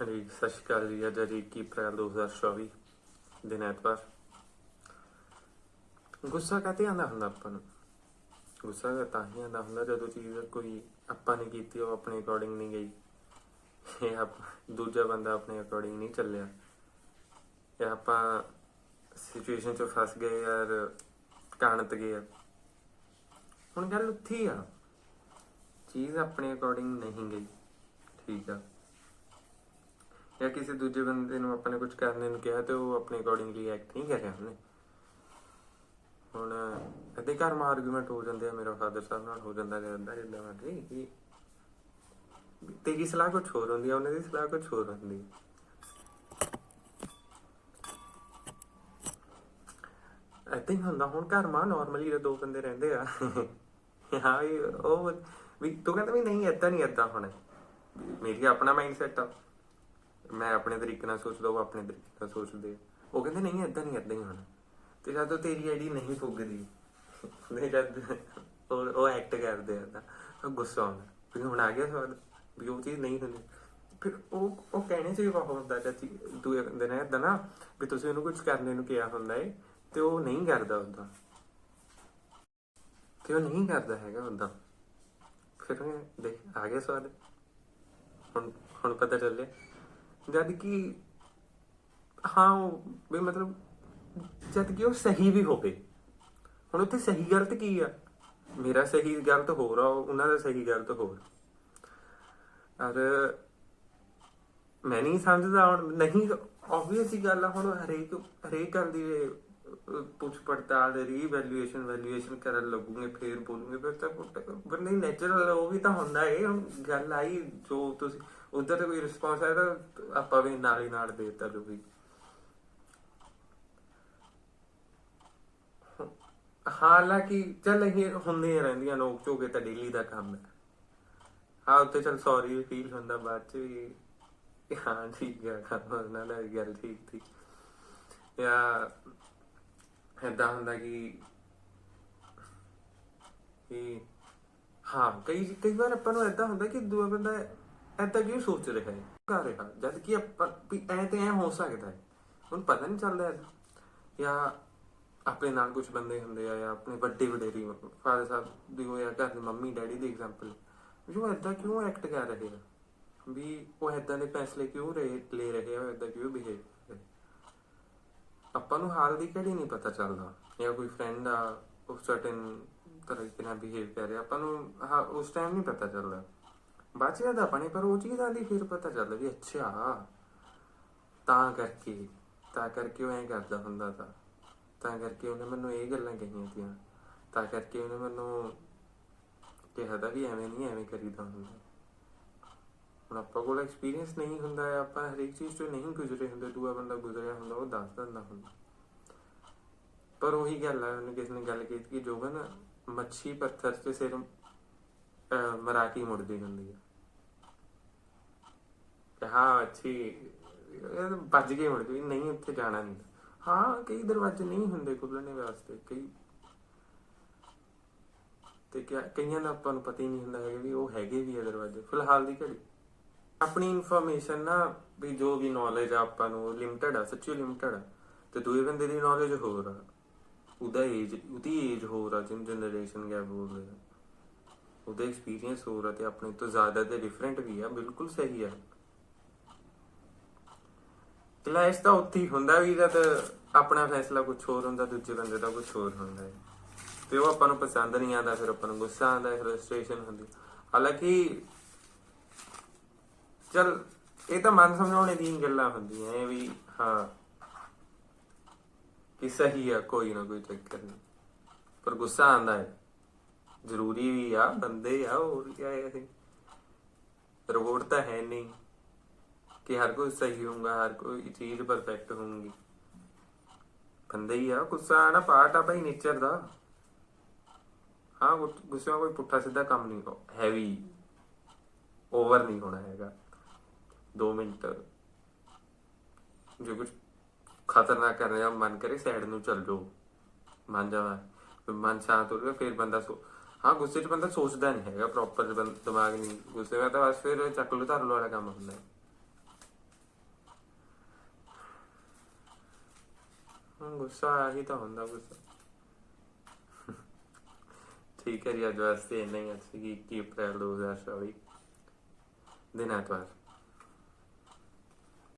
ਹਾਂਜੀ ਸਤਿ ਸ਼੍ਰੀ ਅਕਾਲ ਜੀ, ਅੱਜ ਜੀ 21 ਅਪ੍ਰੈਲ 2024 ਦਿਨ ਐਤਵਾਰ। ਗੁੱਸਾ ਕਾਤੇ ਆਉਂਦਾ ਹੁੰਦਾ ਆਪਾਂ ਨੂੰ? ਗੁੱਸਾ ਤਾਂ ਹੀ ਆਉਂਦਾ ਹੁੰਦਾ ਜਦੋਂ ਚੀਜ਼ ਕੋਈ ਆਪਾਂ ਨੇ ਕੀਤੀ, ਉਹ ਆਪਣੇ ਅਕੋਰਡਿੰਗ ਨਹੀਂ ਗਈ। ਇਹ ਆਪ, ਦੂਜਾ ਬੰਦਾ ਆਪਣੇ ਅਕੋਰਡਿੰਗ ਨਹੀਂ ਚੱਲਿਆ। ਇਹ ਆਪਾਂ ਸਿਚੁਏਸ਼ਨ 'ਚ ਫਸ ਗਏ ਯਾਰ ਕਾਣਤ ਗਏ ਆ। ਹੁਣ ਗੱਲ ਉੱਥੇ ਆ। ਚੀਜ਼ ਆਪਣੇ ਅਕੋਰਡਿੰਗ ਨਹੀਂ ਗਈ। ਠੀਕ ਆ। ਜਾਂ ਕਿਸੇ ਦੂਜੇ ਬੰਦੇ ਨੂੰ ਆਪਾਂ ਨੇ ਕੁਝ ਕਰਨੇ ਨੂੰ ਕਿਹਾ ਤੇ ਉਹ ਆਪਣੇ ਅਕੋਰਡਿੰਗਲੀ ਐਕਟ ਨਹੀਂ ਕਰ ਉਹਨੇ। ਹੁਣ ਅੱਧੇ ਘਰ ਮਾ ਆਰਗੂਮੈਂਟ ਹੋ ਜਾਂਦੇ ਆ, ਮੇਰਾ ਫਾਦਰ ਸਾਹਿਬ ਨਾਲ ਹੋ ਜਾਂਦਾ ਰਹਿੰਦਾ, ਜਿੱਦਾਂ ਮਰਜ਼ੀ ਕਿ ਤੇਰੀ ਸਲਾਹ ਕੁਝ ਹੋਰ ਹੁੰਦੀ ਆ, ਉਹਨਾਂ ਦੀ ਸਲਾਹ ਕੁਝ ਹੋਰ ਹੁੰਦੀ ਆ। ਏਦਾਂ ਹੁੰਦਾ, ਹੁਣ ਘਰ ਮਾ ਨਾਰਮਲੀ ਦੋ ਬੰਦੇ ਰਹਿੰਦੇ ਆ, ਹਾਂ ਉਹ ਵੀ, ਤੂੰ ਕਹਿੰਦਾ ਵੀ ਨਹੀਂ, ਏਦਾਂ ਨਹੀਂ, ਏਦਾਂ ਹੋਣਾ। ਮੇਰੀ ਆਪਣਾ ਮਾਈਂਡਸੈਟ ਆ। ਮੈਂ ਆਪਣੇ ਤਰੀਕੇ ਨਾਲ ਸੋਚਦਾ, ਉਹ ਆਪਣੇ ਤਰੀਕੇ ਨਾਲ ਸੋਚਦੇ ਉਹ ਕਹਿੰਦੇ, ਨਹੀਂ, ਏਦਾਂ ਨਹੀਂ, ਏਦਾਂ ਹੀ ਹੋਣਾ। ਤੇ ਜਦੋਂ ਤੇਰੀ ਆਈਡੀ ਨਹੀਂ ਪੁੱਗਦੀ ਨਹੀਂ ਜਦ ਉਹ ਉਹ ਐਕਟ ਕਰਦੇ ਆ ਤਾਂ ਗੁੱਸਾ ਆਉਂਦਾ। ਵੀ ਹੁਣ ਆ ਗਿਆ ਸਵਾਦ ਵੀ ਉਹ ਚੀਜ਼ ਨਹੀਂ ਹੁੰਦੀ। ਫਿਰ ਉਹ ਉਹ ਕਹਿਣੇ ਚ ਵੀ ਹੁੰਦਾ, ਚਾਚੀ ਦੂਏ ਬੰਦੇ ਨੇ ਏਦਾਂ ਨਾ, ਵੀ ਤੁਸੀਂ ਉਹਨੂੰ ਕੁਝ ਕਰਨੇ ਨੂੰ ਕਿਹਾ ਹੁੰਦਾ ਏ, ਤੇ ਉਹ ਨਹੀਂ ਕਰਦਾ ਉਦਾਂ ਤੇ ਉਹ ਨਹੀਂ ਕਰਦਾ ਹੈਗਾ ਉਦਾਂ ਫਿਰ ਦੇਖ, ਆ ਗਿਆ ਸਵਾਦ ਹੁਣ ਹੁਣ ਪਤਾ ਚੱਲਿਆ। ਜਦ ਕਿ ਹਾਂ, ਉਹ ਵੀ ਮਤਲਬ ਜਦ ਕਿ ਉਹ ਸਹੀ ਵੀ ਹੋਵੇ। ਹੁਣ ਉੱਥੇ ਸਹੀ ਗਲਤ ਕੀ ਆ? ਮੇਰਾ ਸਹੀ ਗਲਤ ਹੋਰ ਆ ਉਹਨਾਂ ਦਾ ਸਹੀ ਗਲਤ ਹੋਰ। ਔਰ ਮੈਂ ਨਹੀਂ ਸਮਝਦਾ, ਹੁਣ ਨਹੀਂ ਆਬਵੀਅਸ ਹੀ ਗੱਲ ਆ, ਹੁਣ ਹਰੇਕ ਹਰੇਕ ਗੱਲ ਦੀ ਪੁੱਛ ਪੜਤਾਲ ਰੀਵੈਲੂਏਸ਼ਨ ਵੈਲੂਏਸ਼ਨ ਕਰਨ ਲੱਗੂਗੇ, ਫੇਰ ਬੋਲੂਗੇ, ਫਿਰ ਤਾਂ ਪੁੱਟ- ਬੰਦੇ ਨੇਚਰਲ ਉਹ ਵੀ ਤਾਂ ਹੁੰਦਾ ਏ। ਹੁਣ ਗੱਲ ਆਈ, ਜੋ ਤੁਸੀਂ ਉਧਰ ਕੋਈ ਰਿਸਪੌਂਸ ਆਇਆ ਤਾਂ ਆਪਾਂ ਵੀ ਨਾਲ ਹੀ ਨਾਲ ਦੇ ਦਿੱਤਾ ਜੋ ਵੀ। ਹਾਲਾਂਕਿ, ਚੱਲ ਇਹ ਹੁੰਦੀਆਂ ਰਹਿੰਦੀਆਂ, ਨੋਕ ਝੋਕੇ ਤਾਂ ਡੇਲੀ ਦਾ ਕੰਮ ਹੈ। ਹਾਂ ਉੱਤੇ ਚੱਲ ਸੌਰੀ ਫੀਲ ਹੁੰਦਾ, ਬਾਅਦ ਚ ਵੀ ਹਾਂ, ਠੀਕ ਹੈ ਕੰਮ ਉਹਨਾਂ ਗੱਲ ਠੀਕ ਸੀ। ਜਾਂ ਏਦਾਂ ਹੁੰਦਾ ਕਿ ਕਿ ਹਾਂ, ਕਈ ਕਈ ਵਾਰ ਆਪਾਂ ਨੂੰ ਏਦਾਂ ਹੁੰਦਾ ਕਿ ਦੂਆ ਬੰਦਾ ਏਦਾਂ ਕਿਉਂ ਸੋਚ ਰਿਹਾ ਹੈ? ਕਰ ਰਿਹਾ। ਜਦ ਕਿ ਆਪਾਂ, ਵੀ ਐ ਤੇ ਐ ਹੋ ਸਕਦਾ ਹੈ। ਹੁਣ ਪਤਾ ਨਹੀਂ ਚੱਲਦਾ ਜਾਂ ਆਪਣੇ ਨਾਲ ਕੁਝ ਬੰਦੇ ਹੁੰਦੇ ਆ, ਜਾਂ ਆਪਣੇ ਵੱਡੇ ਵਡੇਰੀ, ਫਾਦਰ ਸਾਹਿਬ ਦੀ ਹੋਇਆ ਘਰ ਦੇ ਮੰਮੀ, ਡੈਡੀ ਦੀ ਐਗਜ਼ਾਮਪਲ ਜੋ ਏਦਾਂ ਕਿਉਂ ਐਕਟ ਕਰ ਰਹੇ ਆ? ਵੀ ਉਹ ਏਦਾਂ ਦੇ ਫੈਸਲੇ ਕਿਉਂ ਰਹੇ, ਲੈ ਰਹੇ ਆ, ਏਦਾਂ ਕਿਉਂ ਬਿਹੇਵ ਆਪਾਂ ਨੂੰ ਹਾਲ ਦੀ ਘੜੀ ਨਹੀਂ ਪਤਾ ਚੱਲਦਾ, ਜਾਂ ਕੋਈ ਫਰੈਂਡ ਆ, ਉਹ ਸਰਟਨ ਤਰੀਕੇ ਨਾਲ ਬਿਹੇਵ ਕਰ ਰਿਹਾ, ਆਪਾਂ ਨੂੰ ਉਸ ਟਾਈਮ ਨਹੀਂ ਪਤਾ ਚੱਲਦਾ। ਬਾਅਦ ਚ ਯਾਦ ਪਰ ਉਹ ਚੀਜ਼ ਆਂਦੀ ਫਿਰ ਪਤਾ ਚੱਲਦਾ ਵੀ ਅੱਛਾ, ਤਾਂ ਕਰਕੇ ਤਾਂ ਕਰਕੇ ਉਹ ਐਂ ਕਰਦਾ ਹੁੰਦਾ ਤਾਂ। ਤਾਂ ਕਰਕੇ ਉਹਨੇ ਮੈਨੂੰ ਇਹ ਗੱਲਾਂ ਕਹੀਆਂ ਤੀਆਂ, ਤਾਂ ਕਰਕੇ ਉਹਨੇ ਮੈਨੂੰ ਕਿਹਾ ਤਾਂ ਵੀ ਐਵੇਂ ਨਹੀਂ, ਐਵੇਂ ਕਰੀਦਾ ਹੁੰਦਾ। ਹੁਣ ਆਪਾਂ ਕੋਲ ਐਕਸਪੀਰੀਅੰਸ ਨਹੀਂ ਹੁੰਦਾ ਹੈ ਆਪਾਂ ਹਰੇਕ ਚੀਜ਼ ਤੋਂ ਨਹੀਂ ਗੁਜ਼ਰੇ ਹੁੰਦੇ ਦੂਆ ਬੰਦਾ ਗੁਜ਼ਰਿਆ ਹੁੰਦਾ ਉਹ ਦੱਸ ਦਿੰਦਾ ਹੁੰਦਾ। ਪਰ ਉਹੀ ਗੱਲ ਹੈ ਉਹਨੇ ਕਿਸੇ ਨੇ ਗੱਲ ਕੀਤੀ ਕਿ ਜੋਬਨ ਮੱਛੀ ਪੱਥਰ 'ਚ ਸਿਰ ਅਹ, ਮੁੜਦੀ ਹੁੰਦੀ ਹੈ ਹਾਂ ਅੱਛੀ ਭੱਜ ਕੇ ਮੁੜ ਗਈ ਨਹੀਂ ਉੱਥੇ ਜਾਣਾ ਨਹੀਂ। ਹਾਂ ਕਈ ਦਰਵਾਜ਼ੇ ਨਹੀਂ ਹੁੰਦੇ ਖੁੱਲਣੇ ਵਾਸਤੇ ਕਈ ਤੇ ਕਈਆਂ ਦਾ ਆਪਾਂ ਨੂੰ ਪਤਾ ਹੀ ਨਹੀਂ ਹੁੰਦਾ ਹੈਗਾ ਵੀ ਉਹ ਹੈਗੇ ਵੀ ਆ ਦਰਵਾਜ਼ੇ ਫਿਲਹਾਲ ਦੀ ਘੜੀ। ਆਪਣੀ ਇਨਫੋਰਮੇਸ਼ਨ ਨਾ ਵੀ ਜੋ ਵੀ ਨੌਲੇਜ ਆਪਾਂ ਨੂੰ ਲਿਮਟਿਡ ਆ, ਸੱਚੀ ਲਿਮਟਿਡ ਆ। ਤੇ ਦੂਏ ਬੰਦੇ ਦੀ ਨੌਲੇਜ ਹੋਰ ਆ। ਉਹਦਾ ਏਜ ਉਹਦੀ ਏਜ ਹੋਰ ਆ ਜਿਨ ਜਨਰੇਸ਼ਨ ਗੈਪ ਬੋਲਦੇ ਆ। ਉਹਦਾ ਐਕਸਪੀਰੀਅੰਸ ਹੋਰ ਆ ਤੇ ਆਪਣੇ ਤੋਂ ਜ਼ਿਆਦਾ ਤੇ ਡਿਫਰੈਂਟ ਵੀ ਆ, ਬਿਲਕੁਲ ਸਹੀ ਆ। ਕਲੈਸ਼ ਤਾਂ ਉੱਥੇ ਹੀ ਹੁੰਦਾ ਵੀ ਜਦ ਆਪਣਾ ਫੈਸਲਾ ਕੁਝ ਹੋਰ ਹੁੰਦਾ, ਦੂਜੇ ਬੰਦੇ ਦਾ ਕੁਝ ਹੋਰ ਹੁੰਦਾ ਹੈ। ਤੇ ਉਹ ਆਪਾਂ ਨੂੰ ਪਸੰਦ ਨਹੀਂ ਆਉਂਦਾ, ਫਿਰ ਆਪਾਂ ਨੂੰ ਗੁੱਸਾ ਆਉਂਦਾ ਹੈ ਫਰਸਟ੍ਰੇਸ਼ਨ ਹੁੰਦੀ। ਹਾਲਾਂਕਿ ਚਲ, ਇਹ ਤਾਂ ਮਨ ਸਮਝਾਉਣੇ ਦੀਆਂ ਗੱਲਾਂ ਹੁੰਦੀਆਂ, ਇਹ ਵੀ, ਹਾਂ। ਕਿ ਸਹੀ ਆ, ਕੋਈ ਨਾ ਕੋਈ ਚੱਕਰ ਨਹੀਂ। ਪਰ ਗੁੱਸਾ ਆਂਦਾ ਹੈ। ਜ਼ਰੂਰੀ ਵੀ ਆ, ਬੰਦੇ ਆ, ਹੋਰ ਕੀ ਆ ਇਹ। ਰੋਬੋਟ ਤਾਂ ਹੈ ਨਹੀਂ ਕਿ ਹਰ ਕੋਈ ਸਹੀ ਹੋਊਗਾ, ਹਰ ਕੋਈ ਚੀਜ਼ ਪਰਫੈਕਟ ਹੋਊਗੀ। ਬੰਦੇ ਹੀ ਆ, ਗੁੱਸਾ ਆਣਾ ਪਾਰਟ ਆ ਭਾਈ ਨੇਚਰ ਦਾ। ਹਾਂ, ਗੁੱਸੇ ਕੋਈ ਪੁੱਠਾ ਸਿੱਧਾ ਕੰਮ ਨਹੀਂ ਹੈਵੀ ਓਵਰ ਨਹੀਂ ਹੋਣਾ ਹੈਗਾ। 2 ਮਿੰਟ। ਜੇ ਕੁਝ ਖਤਰਨਾਕ ਕਰਨੇ ਆ ਮਨ ਕਰੇ ਸਾਈਡ ਨੂੰ ਚੱਲ ਜਾਓ। ਮੰਨ ਜਾਵਾ ਮਨ ਸ਼ਾਂਤ ਹੋ ਗਿਆ ਫਿਰ ਬੰਦਾ ਸੋ ਹਾਂ, ਗੁੱਸੇ 'ਚ ਬੰਦਾ ਸੋਚਦਾ ਨਹੀਂ ਹੈਗਾ ਪ੍ਰੋਪਰ ਦਿਮਾਗ ਨਹੀਂ। ਗੁੱਸੇ ਦਾ ਤਾਂ ਬਸ ਫਿਰ ਚੱਕ ਲੋ ਧਰ ਲੋ ਵਾਲਾ ਕੰਮ ਹੁੰਦਾ। ਹੈ ਹਾਂ ਗੁੱਸਾ ਆਹੀ ਤਾਂ ਹੁੰਦਾ ਗੁੱਸਾ। ਠੀਕ ਹੈ ਜੀ, ਅੱਜ ਵਾਸਤੇ ਇੰਨਾ ਹੀ। ਅੱਜ ਕੀ ਕੀ ਅਪ੍ਰੈਲ 2024 ਦਿਨ ਐਤਵਾਰ।